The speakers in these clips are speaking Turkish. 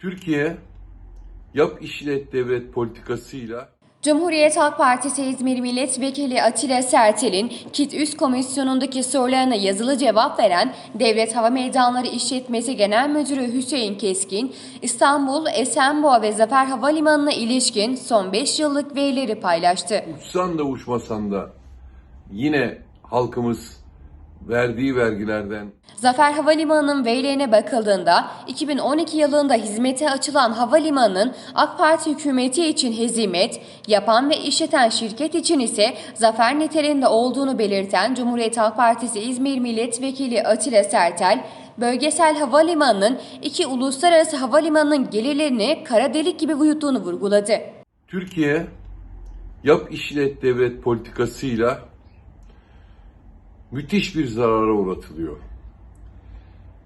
Türkiye yap işlet devlet politikasıyla Cumhuriyet Halk Partisi İzmir Milletvekili Atilla Sertel'in KİT Üst Komisyonu'ndaki sorularına yazılı cevap veren Devlet Hava Meydanları İşletmesi Genel Müdürü Hüseyin Keskin, İstanbul, Esenboğa ve Zafer Havalimanı'na ilişkin son 5 yıllık verileri paylaştı. uçsan da uçmasan da yine halkımız verdiği vergilerden Zafer Havalimanı'nın verilerine bakıldığında 2012 yılında hizmete açılan havalimanının AK Parti hükümeti için hezimet, yapan ve işleten şirket için ise zafer niteliğinde olduğunu belirten Cumhuriyet Halk Partisi İzmir Milletvekili Atilla Sertel, bölgesel havalimanının iki uluslararası havalimanının gelirlerini kara delik gibi uyuttuğunu vurguladı. Türkiye yap işlet devlet politikasıyla müthiş bir zarara uğratılıyor.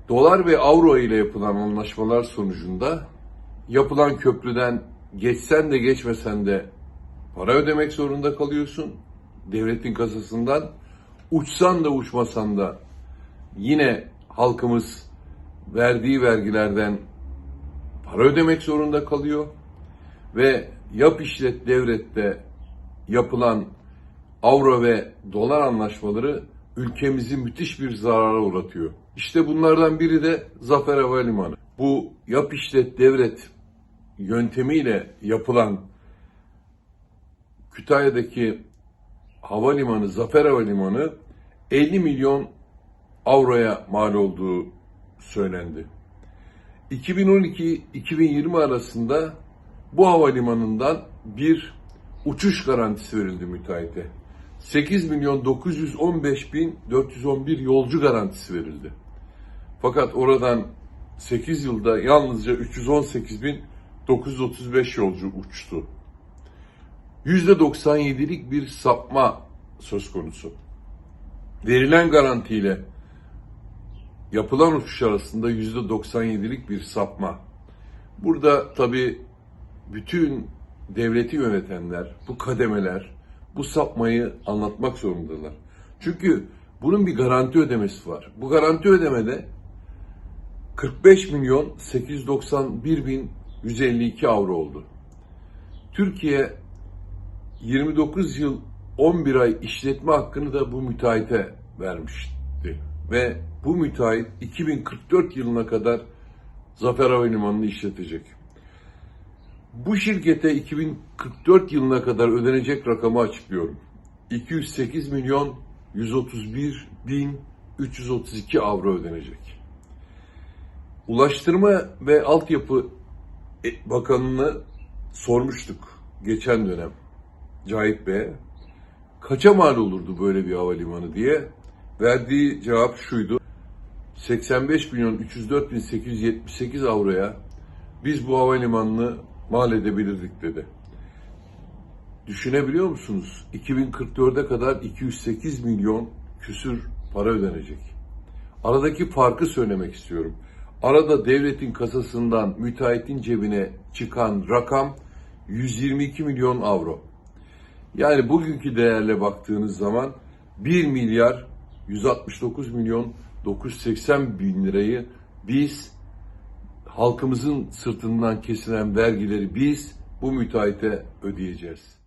Dolar ve avro ile yapılan anlaşmalar sonucunda yapılan köprüden geçsen de geçmesen de para ödemek zorunda kalıyorsun devletin kasasından. Uçsan da uçmasan da yine halkımız verdiği vergilerden para ödemek zorunda kalıyor ve yap işlet devlette yapılan avro ve dolar anlaşmaları ülkemizi müthiş bir zarara uğratıyor. İşte bunlardan biri de Zafer Havalimanı. Bu yap işlet devlet yöntemiyle yapılan Kütahya'daki havalimanı, Zafer Havalimanı 50 milyon avroya mal olduğu söylendi. 2012-2020 arasında bu havalimanından bir uçuş garantisi verildi müteahhite. 8 milyon 915 bin 411 yolcu garantisi verildi. Fakat oradan 8 yılda yalnızca 318 bin 935 yolcu uçtu. %97'lik bir sapma söz konusu. Verilen garantiyle yapılan uçuş arasında %97'lik bir sapma. Burada tabii bütün devleti yönetenler, bu kademeler bu sapmayı anlatmak zorundalar. Çünkü bunun bir garanti ödemesi var. Bu garanti ödemede 45 milyon 891 bin 152 avro oldu. Türkiye 29 yıl 11 ay işletme hakkını da bu müteahhite vermişti. Ve bu müteahhit 2044 yılına kadar Zafer Havalimanı'nı işletecek. Bu şirkete 2044 yılına kadar ödenecek rakamı açıklıyorum. 208 milyon 131 bin 332 avro ödenecek. Ulaştırma ve Altyapı Bakanı'nı sormuştuk geçen dönem Cahit Bey'e. Kaça mal olurdu böyle bir havalimanı diye. Verdiği cevap şuydu. 85 milyon 304 bin 878 avroya biz bu havalimanını mal edebilirdik dedi. Düşünebiliyor musunuz? 2044'e kadar 208 milyon küsür para ödenecek. Aradaki farkı söylemek istiyorum. Arada devletin kasasından müteahhitin cebine çıkan rakam 122 milyon avro. Yani bugünkü değerle baktığınız zaman 1 milyar 169 milyon 980 bin lirayı biz halkımızın sırtından kesilen vergileri biz bu müteahhite ödeyeceğiz.